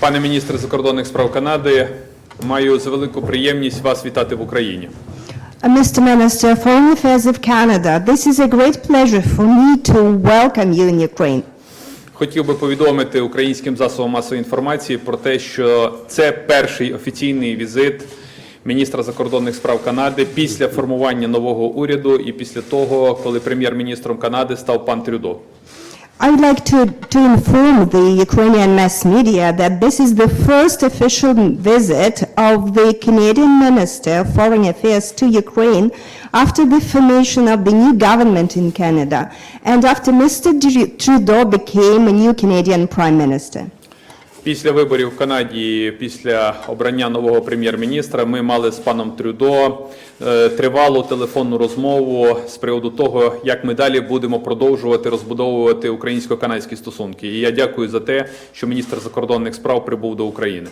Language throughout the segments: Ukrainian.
Пане міністре закордонних справ Канади, маю за велику приємність вас вітати в Україні. Uh, Mr. Minister, Foreign Affairs of Canada, this is a great pleasure for me to welcome you in Ukraine. Хотів би повідомити українським засобам масової інформації про те, що це перший офіційний візит міністра закордонних справ Канади після формування нового уряду і після того, коли прем'єр-міністром Канади став пан Трюдо. I would like to, to inform the Ukrainian mass media that this is the first official visit of the Canadian Minister of Foreign Affairs to Ukraine after the formation of the new government in Canada and after Mr. Trudeau became a new Canadian Prime Minister. Після виборів в Канаді, після обрання нового прем'єр-міністра, ми мали з паном Трюдо е, тривалу телефонну розмову з приводу того, як ми далі будемо продовжувати розбудовувати українсько-канадські стосунки. І я дякую за те, що міністр закордонних справ прибув до України.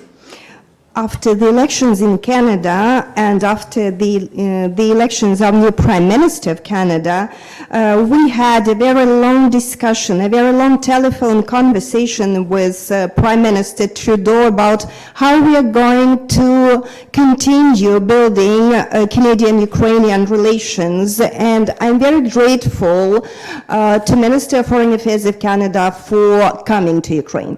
After the elections in Canada and after the, uh, the elections of new Prime Minister of Canada, uh, we had a very long discussion, a very long telephone conversation with uh, Prime Minister Trudeau about how we are going to continue building uh, Canadian-Ukrainian relations. And I'm very grateful uh, to Minister of Foreign Affairs of Canada for coming to Ukraine.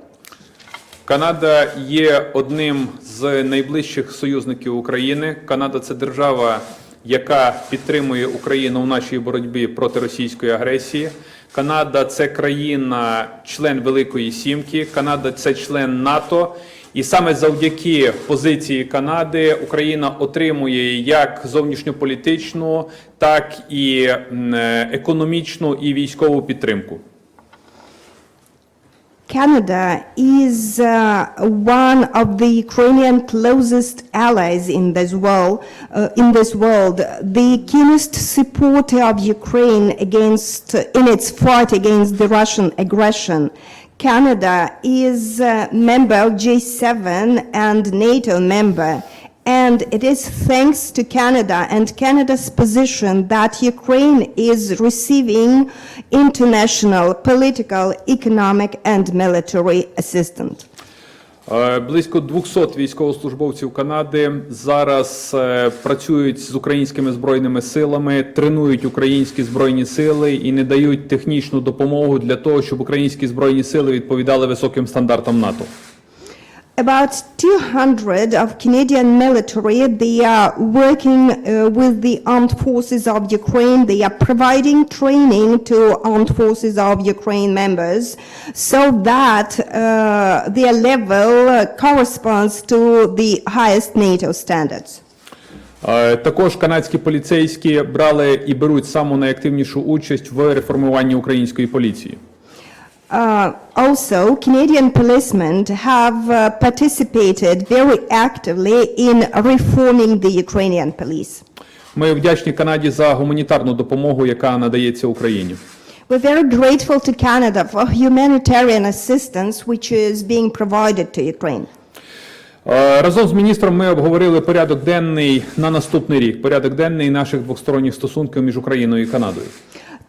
Канада є одним з найближчих союзників України. Канада це держава, яка підтримує Україну в нашій боротьбі проти російської агресії. Канада це країна, член Великої Сімки. Канада це член НАТО. І саме завдяки позиції Канади Україна отримує як зовнішньополітичну, так і е, економічну і військову підтримку. Canada is uh, one of the Ukrainian closest allies in this world. Uh, in this world, the keenest supporter of Ukraine against in its fight against the Russian aggression. Canada is a member of G7 and NATO member. And it is thanks to Canada and Canada's position that Ukraine is receiving international political, economic, and military assistance. Е, Близько 200 військовослужбовців Канади зараз е, працюють з українськими збройними силами, тренують українські збройні сили і не дають технічну допомогу для того, щоб українські збройні сили відповідали високим стандартам НАТО. About 200 of Canadian military, they are working uh, with the armed forces of Ukraine. They are providing training to armed forces of Ukraine members so that uh, their level uh, corresponds to the highest NATO standards. Е, Також канадські поліцейські брали і беруть саму найактивнішу участь в реформуванні української поліції. Uh, Also, Canadian policemen have uh, participated very actively in reforming the Ukrainian police. Ми вдячні Канаді за гуманітарну допомогу, яка надається Україні. We're very grateful to Canada for humanitarian assistance which is being provided to Ukraine. Е, Разом з міністром ми обговорили порядок денний на наступний рік. Порядок денний наших двосторонніх стосунків між Україною і Канадою.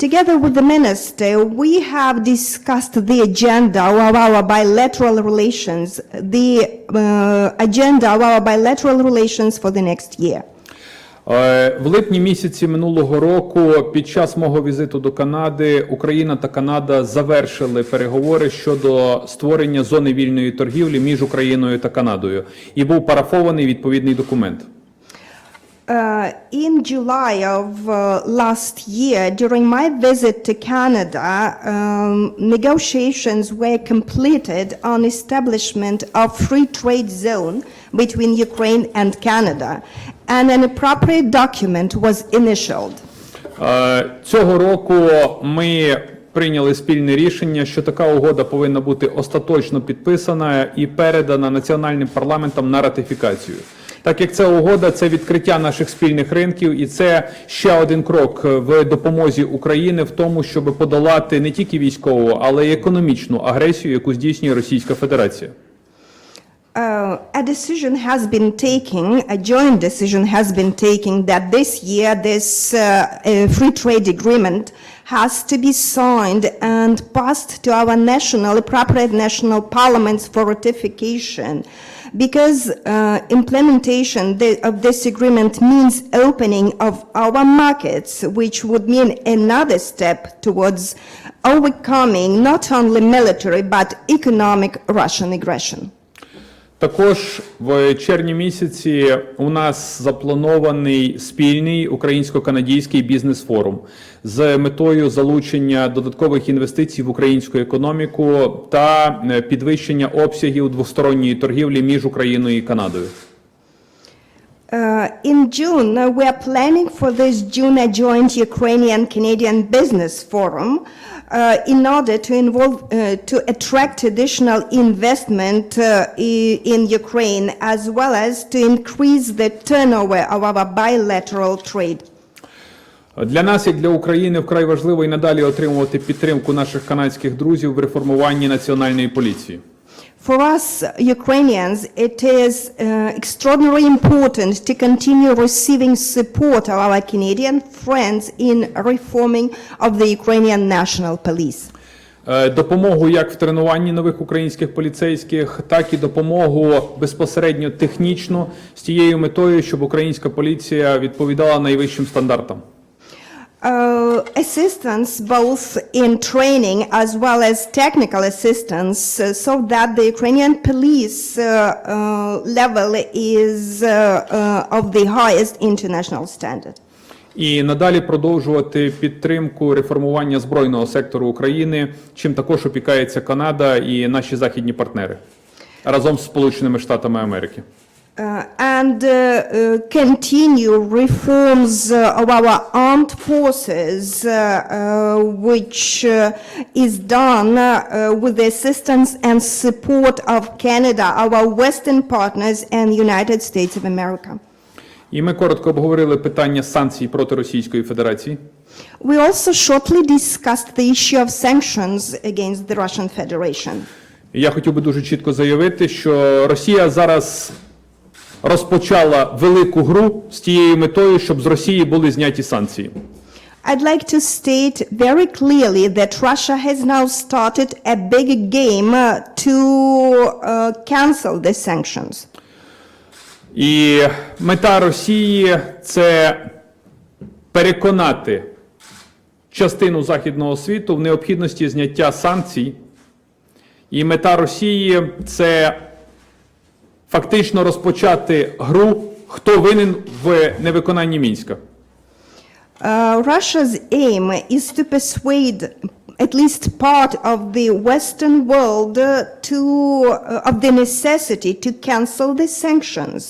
Together with the minister, we have discussed the agenda of our bilateral relations, the uh, agenda of our bilateral relations for the next year. Е, В липні місяці минулого року, під час мого візиту до Канади, Україна та Канада завершили переговори щодо створення зони вільної торгівлі між Україною та Канадою, і був парафований відповідний документ. Uh, in July of uh, last year, during my visit to Canada, um, negotiations were completed on establishment of free trade zone between Ukraine and Canada, and an appropriate document was initialed. Е, Цього року ми прийняли спільне рішення, що така угода повинна бути остаточно підписана і передана національним парламентам на ратифікацію. Так як ця угода це відкриття наших спільних ринків, і це ще один крок в допомозі України в тому, щоб подолати не тільки військову, але й економічну агресію, яку здійснює Російська Федерація. Uh, a decision has been taken, a joint decision has been taken that this year this uh, uh, free trade agreement has to be signed and passed to our national, appropriate national parliaments for ratification. Because uh, implementation the- of this agreement means opening of our markets, which would mean another step towards overcoming not only military but economic Russian aggression. Також в червні місяці у нас запланований спільний українсько-канадійський бізнес-форум з метою залучення додаткових інвестицій в українську економіку та е, підвищення обсягів двосторонньої торгівлі між Україною і Канадою. Uh, in June, uh, we are planning for this June a joint Ukrainian-Canadian business forum in order to involve, uh, to attract additional investment uh, in Ukraine as well as to increase the turnover of our bilateral trade. Для нас, і для України, вкрай важливо і надалі отримувати підтримку наших канадських друзів в реформуванні національної поліції. For us Ukrainians, it is uh, extraordinarily important to continue receiving support of our Canadian friends in reforming of the Ukrainian National Police. Е, Допомогу як в тренуванні нових українських поліцейських, так і допомогу безпосередньо технічну з тією метою, щоб українська поліція відповідала найвищим стандартам. Uh, assistance both in training as well as technical assistance uh, so that the Ukrainian police uh, uh, level is uh, uh, of the highest international standard. І надалі продовжувати підтримку реформування збройного сектору України, чим також опікається Канада і наші західні партнери разом з Сполученими Штатами Америки. Uh, and uh, uh, continue reforms uh, of our armed forces, uh, uh, which uh, is done uh, uh, with the assistance and support of Canada, our Western partners, and United States of America. І ми коротко обговорили питання санкцій проти Російської Федерації. We also shortly discussed the issue of sanctions against the Russian Federation. І Я хотів би дуже чітко заявити, що Росія зараз розпочала велику гру з тією метою, щоб з Росії були зняті санкції. I'd like to state very clearly that Russia has now started a big game uh, to uh, cancel the sanctions. І мета Росії це переконати частину західного світу в необхідності зняття санкцій. І мета Росії це фактично розпочати гру, хто винен в невиконанні мінська. Uh, Russia's aim is to persuade at least part of the Western world uh, to uh, of the necessity to cancel the sanctions,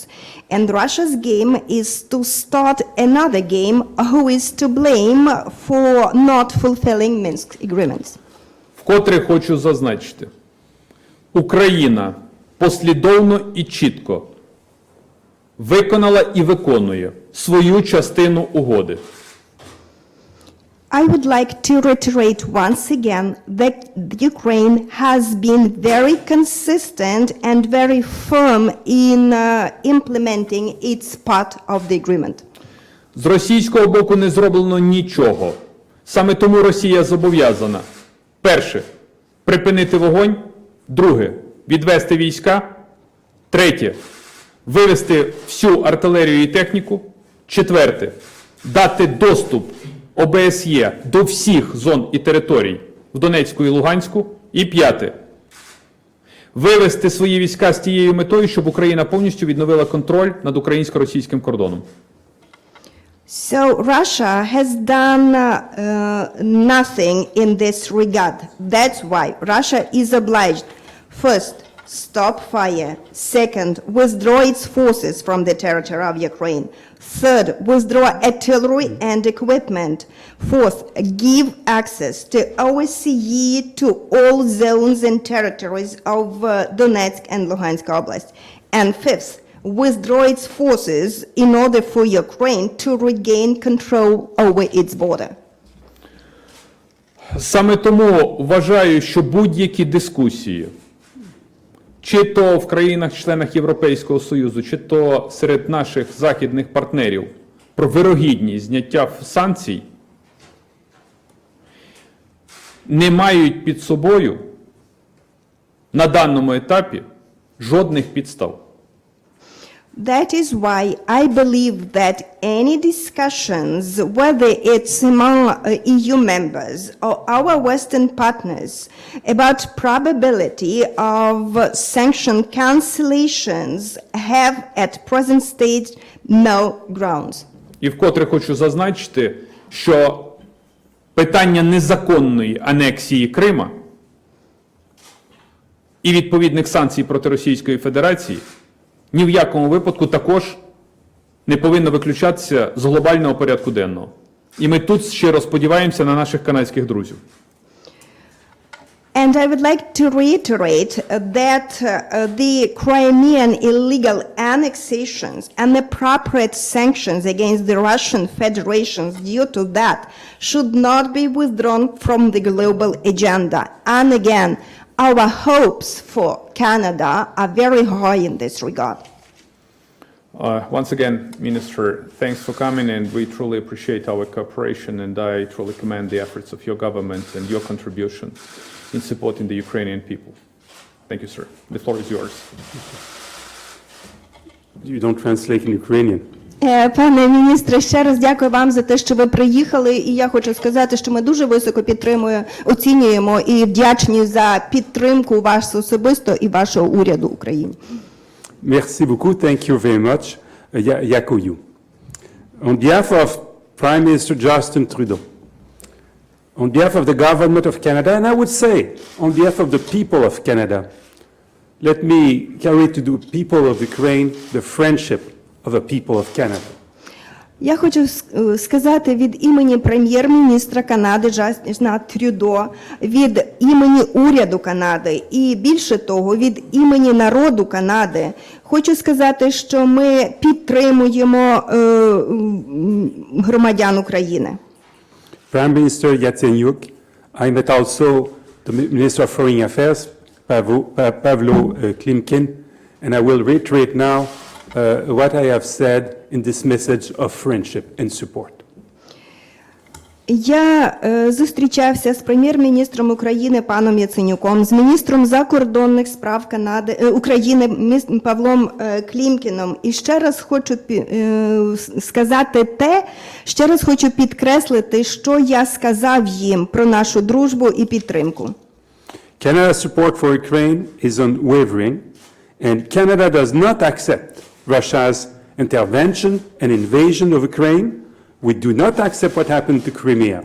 and Russia's game is to start another game. Who is to blame for not fulfilling Minsk agreements? Вкотре хочу зазначити, Україна послідовно і чітко виконала і виконує свою частину угоди. I would like to reiterate once again that Ukraine has been very consistent and very firm in uh, implementing its part of the agreement. З російського боку не зроблено нічого. Саме тому Росія зобов'язана перше припинити вогонь, друге відвести війська, третє. Вивести всю артилерію і техніку, четверте. Дати доступ ОБСЄ до всіх зон і територій в Донецьку і Луганську, і п'яте. Вивести свої війська з тією метою, щоб Україна повністю відновила контроль над українсько-російським кордоном. So Russia has done uh, nothing in this regard. That's why Russia is obliged, first, stop fire. Second, withdraw its forces from the territory of Ukraine. Third, withdraw artillery and equipment. Fourth, give access to OSCE to all zones and territories of uh, Donetsk and Luhansk Oblast. And fifth, withdraw its forces in order for Ukraine to regain control over its border. Саме тому вважаю, що будь-які дискусії, чи то в країнах-членах Європейського Союзу, чи то серед наших західних партнерів про вирогідність зняття санкцій, не мають під собою на даному етапі жодних підстав. That is why I believe that any discussions, whether it's among uh, EU members or our Western partners, about probability of sanction cancellations have at present stage no grounds. І вкотре хочу зазначити, що питання незаконної анексії Крима і відповідних санкцій проти Російської Федерації ні в якому випадку також не повинно виключатися з глобального порядку денного. І ми тут щиро сподіваємося на наших канадських друзів. And I would like to reiterate uh, that uh, uh, the Crimean illegal annexations and appropriate sanctions against the Russian Federation due to that should not be withdrawn from the global agenda. And again, our hopes for Canada are very high in this regard. Uh, once again, Minister, thanks for coming, and we truly appreciate our cooperation, and I truly commend the efforts of your government and your contribution in supporting the Ukrainian people. Thank you, sir. The floor is yours. You don't translate in Ukrainian. Е, Пане міністре, ще раз дякую вам за те, що ви приїхали. І я хочу сказати, що ми дуже високо підтримуємо, оцінюємо і вдячні за підтримку вас особисто і вашого уряду України. Merci beaucoup. Thank you very much. Uh, Yakoyu. On behalf of Prime Minister Justin Trudeau, on behalf of the government of Canada, and I would say on behalf of the people of Canada, let me carry to the people of Ukraine the friendship of the people of Canada. Я хочу е, сказати від імені прем'єр-міністра Канади Жастіна Трюдо, від імені уряду Канади і більше того, від імені народу Канади. Хочу сказати, що ми підтримуємо е, громадян України. Prime Minister Yatsenyuk, I met also the Mi- Minister of Foreign Affairs, Pavlo, Pa- uh, Klimkin, and I will reiterate now what I have said in this message of friendship and support. Я е, зустрічався з прем'єр-міністром України паном Яценюком, з міністром закордонних справ Канади е, України міс- Павлом е, Клімкіном. І ще раз хочу е, сказати те, ще раз хочу підкреслити, що я сказав їм про нашу дружбу і підтримку. Canada's support for Ukraine is unwavering, and Canada does not accept Russia's intervention and invasion of Ukraine. We do not accept what happened to Crimea.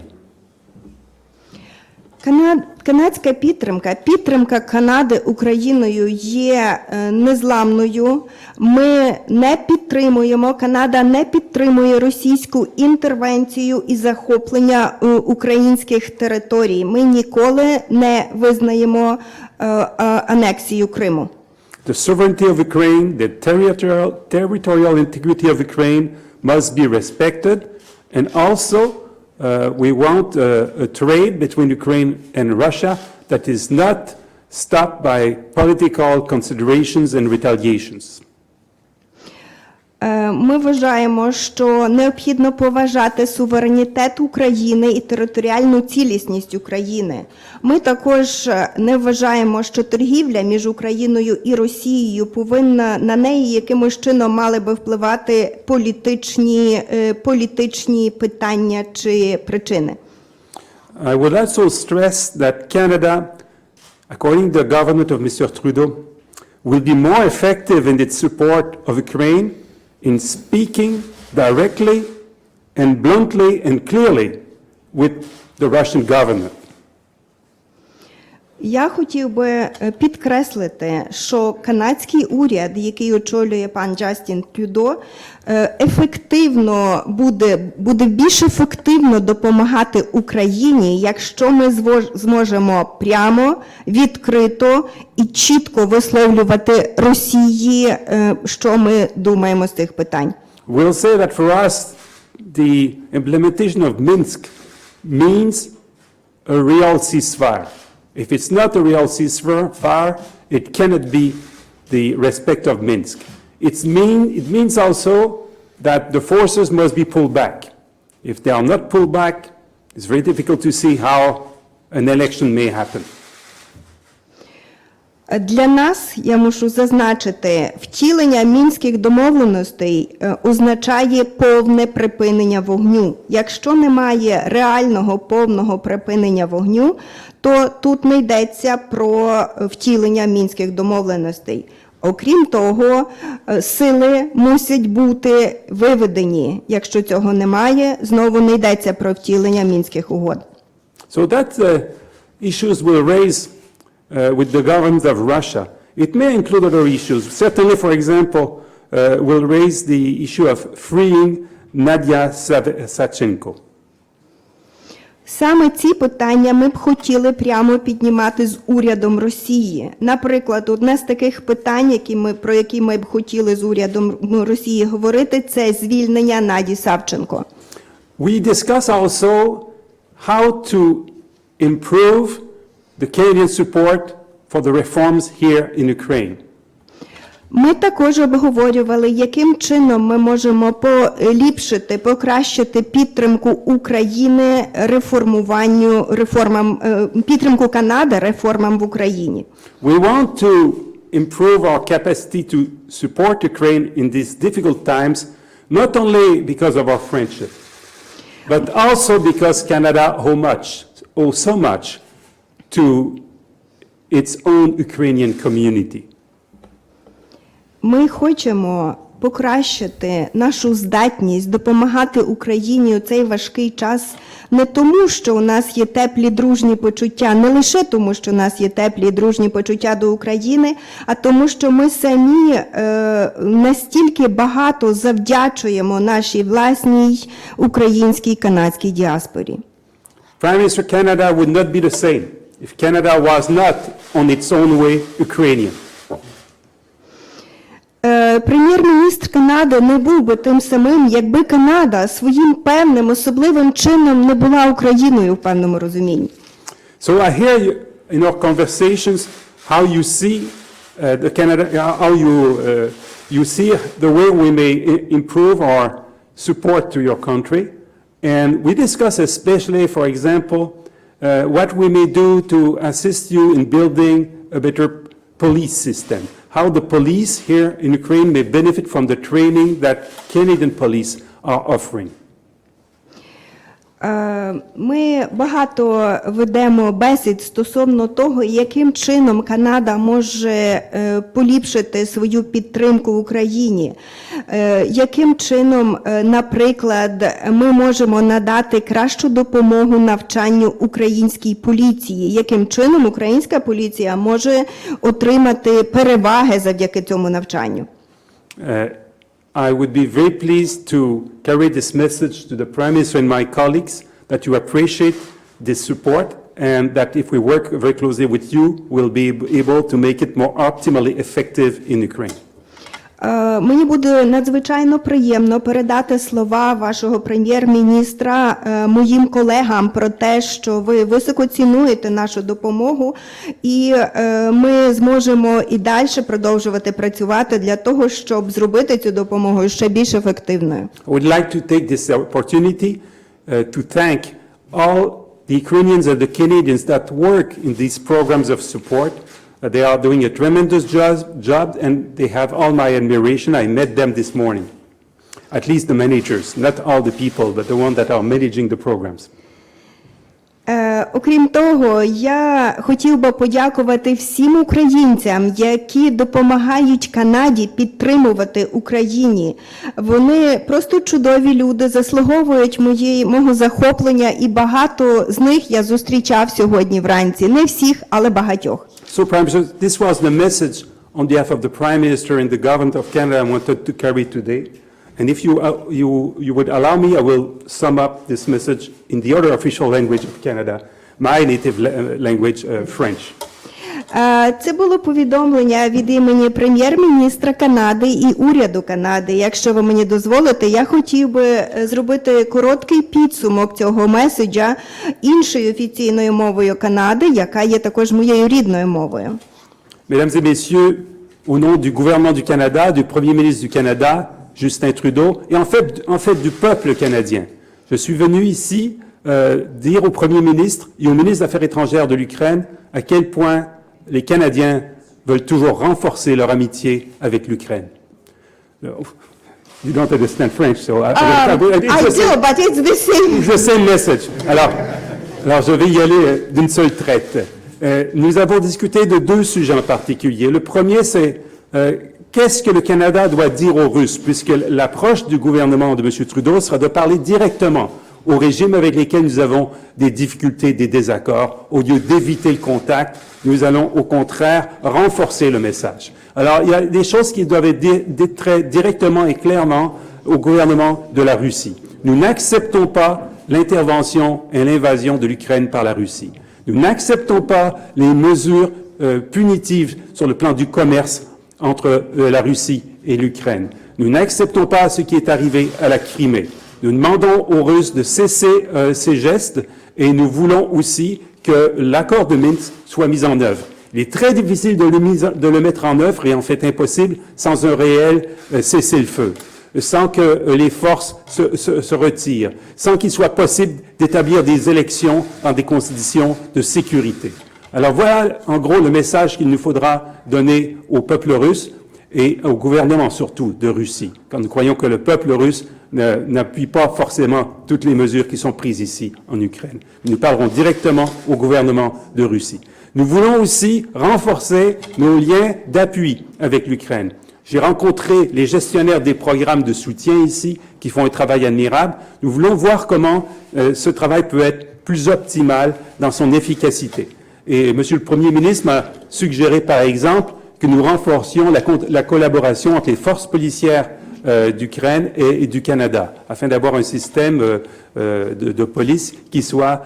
Канадська підтримка, підтримка Канади Україною є е, незламною. Ми не підтримуємо, Канада не підтримує російську інтервенцію і захоплення е, українських територій. Ми ніколи не визнаємо е, анексію Криму. The sovereignty of Ukraine, the territorial, territorial integrity of Ukraine must be respected. And also, uh, we want uh, a trade between Ukraine and Russia that is not stopped by political considerations and retaliations. Е, Ми вважаємо, що необхідно поважати суверенітет України і територіальну цілісність України. Ми також е, не вважаємо, що торгівля між Україною і Росією повинна на неї якимось чином мали би впливати політичні, е, політичні питання чи причини. I would also stress that Canada, according to the government of Mr. Trudeau, will be more effective in its support of Ukraine in speaking directly and bluntly and clearly with the Russian government. Я хотів би е, підкреслити, що канадський уряд, який очолює пан Джастін Трюдо, е, ефективно буде, буде більш ефективно допомагати Україні, якщо ми зможемо прямо, відкрито і чітко висловлювати Росії, е, що ми думаємо з цих питань. We'll say that for us, the implementation of Minsk means a real ceasefire. If it's not a real ceasefire, it cannot be the respect of Minsk. It's mean, it means also that the forces must be pulled back. If they are not pulled back, it's very difficult to see how an election may happen. Для нас, я мушу зазначити, втілення мінських домовленостей е, означає повне припинення вогню. Якщо немає реального повного припинення вогню, то тут не йдеться про е, втілення мінських домовленостей. Окрім того, е, сили мусять бути виведені. Якщо цього немає, знову не йдеться про втілення мінських угод. So that uh, issues will raise uh, with the government of Russia. It may include other issues. Certainly, for example, uh, will raise the issue of freeing Nadia Sav- Savchenko. Саме ці питання ми б хотіли прямо піднімати з урядом Росії. Наприклад, одне з таких питань, які ми, про які ми б хотіли з урядом Росії говорити, це звільнення Наді Савченко. We discuss also how to improve the Canadian support for the reforms here in Ukraine. Ми також обговорювали, яким чином ми можемо поліпшити, покращити підтримку України реформуванню реформам, е, підтримку Канади реформам в Україні. We want to improve our capacity to support Ukraine in these difficult times, not only because of our friendship, but also because Canada owe much, owe so much to its own Ukrainian community. Ми хочемо покращити нашу здатність допомагати Україні у цей важкий час не тому, що у нас є теплі дружні почуття, не лише тому, що у нас є теплі дружні почуття до України, а тому, що ми самі е, настільки багато завдячуємо нашій власній українській канадській діаспорі. Prime Minister Canada would not be the same if Canada was not on its own way Ukrainian. Е, Прем'єр-міністр Канади не був би тим самим, якби Канада своїм певним особливим чином не була Україною в певному розумінні. So I hear you, in our conversations how you see uh, the Canada, uh, how you, uh, you see the way we may i- improve our support to your country. And we discuss especially, for example, uh, Uh, what we may do to assist you in building a better police system. How the police here in Ukraine may benefit from the training that Canadian police are offering. Е, Ми багато ведемо бесід стосовно того, яким чином Канада може е, поліпшити свою підтримку в Україні, Е, яким чином, наприклад, ми можемо надати кращу допомогу навчанню українській поліції, яким чином українська поліція може отримати переваги завдяки цьому навчанню. I would be very pleased to carry this message to the Prime Minister and my colleagues that you appreciate this support and that if we work very closely with you, we'll be able to make it more optimally effective in Ukraine. Е, Мені буде надзвичайно приємно передати слова вашого прем'єр-міністра е, моїм колегам про те, що ви високо цінуєте нашу допомогу, і е, ми зможемо і далі продовжувати працювати для того, щоб зробити цю допомогу ще більш ефективною. Would like to take this opportunity to thank all the Ukrainians and the Canadians that work in these programs of support. Uh, They are doing a tremendous job, job, and they have all my admiration. I met them this morning. At least the managers, not all the people, but the ones that are managing the programs. Е, окрім того, я хотів би подякувати всім українцям, які допомагають Канаді підтримувати Україні. Вони просто чудові люди, заслуговують моєї мого захоплення, і багато з них я зустрічав сьогодні вранці. Не всіх, але багатьох. So, Prime Minister, this was the message on behalf of the Prime Minister and the Government of Canada I wanted to carry today. And if you, uh, you, you would allow me, I will sum up this message in the other official language of Canada, my native la- uh, language, uh, French. Е, Це було повідомлення від імені прем'єр-міністра Канади і уряду Канади. Якщо ви мені дозволите, я хотів би е, зробити короткий підсумок цього меседжа іншою офіційною мовою Канади, яка є також моєю рідною мовою. Mesdames et messieurs, au nom du gouvernement du Canada, du Premier ministre du Canada, Justin Trudeau, et en fait, en fait du peuple canadien, je suis venu ici euh, dire au Premier ministre et au ministre des Affaires étrangères de l'Ukraine à quel point les Canadiens veulent toujours renforcer leur amitié avec l'Ukraine. You don't understand French, so I, Um, I do, but it's the same. the same message. Alors, alors je vais y aller euh, d'une seule traite. Euh, nous avons discuté de deux sujets en particulier. Le premier, c'est euh, qu'est-ce que le Canada doit dire aux Russes, puisque l'approche du gouvernement de M. Trudeau sera de parler directement aux régimes avec lesquels nous avons des difficultés, des désaccords. Au lieu d'éviter le contact, nous allons au contraire renforcer le message. Alors, il y a des choses qui doivent être très directement et clairement au gouvernement de la Russie. Nous n'acceptons pas l'intervention et l'invasion de l'Ukraine par la Russie. Nous n'acceptons pas les mesures euh, punitives sur le plan du commerce entre euh, la Russie et l'Ukraine. Nous n'acceptons pas ce qui est arrivé à la Crimée. Nous demandons aux Russes de cesser euh, ces gestes et nous voulons aussi que l'accord de Minsk soit mis en œuvre. Il est très difficile de le, mettre en œuvre et en fait impossible sans un réel euh, cessez-le-feu sans que les forces se retirent, sans qu'il soit possible d'établir des élections dans des conditions de sécurité. Alors voilà en gros le message qu'il nous faudra donner au peuple russe et au gouvernement surtout de Russie, quand nous croyons que le peuple russe n'appuie pas forcément toutes les mesures qui sont prises ici en Ukraine. Nous parlerons directement au gouvernement de Russie. Nous voulons aussi renforcer nos liens d'appui avec l'Ukraine. J'ai rencontré les gestionnaires des programmes de soutien ici, qui font un travail admirable. Nous voulons voir comment euh, ce travail peut être plus optimal dans son efficacité. Et Monsieur le Premier ministre m'a suggéré, par exemple, que nous renforcions la, collaboration entre les forces policières euh, d'Ukraine et, du Canada, afin d'avoir un système euh, euh, de, police qui soit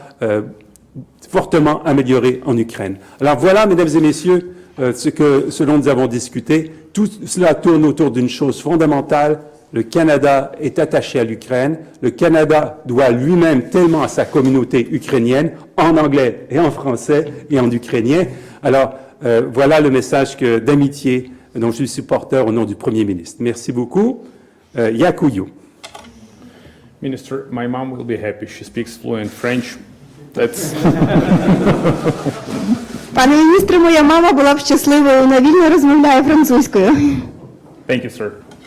fortement amélioré en Ukraine. Alors voilà, mesdames et messieurs, ce, que, ce dont nous avons discuté. Tout cela tourne autour d'une chose fondamentale. Le Canada est attaché à l'Ukraine. Le Canada doit lui-même tellement à sa communauté ukrainienne, en anglais et en français et en ukrainien. Alors euh, voilà le message que- d'amitié dont je suis supporter au nom du Premier ministre. Merci beaucoup. Euh, Yakuyu. Minister, my mom will be happy. She speaks fluent French. That's Пане міністре, моя мама була б щасливою, вона вільно розмовляє французькою. thank you, sir.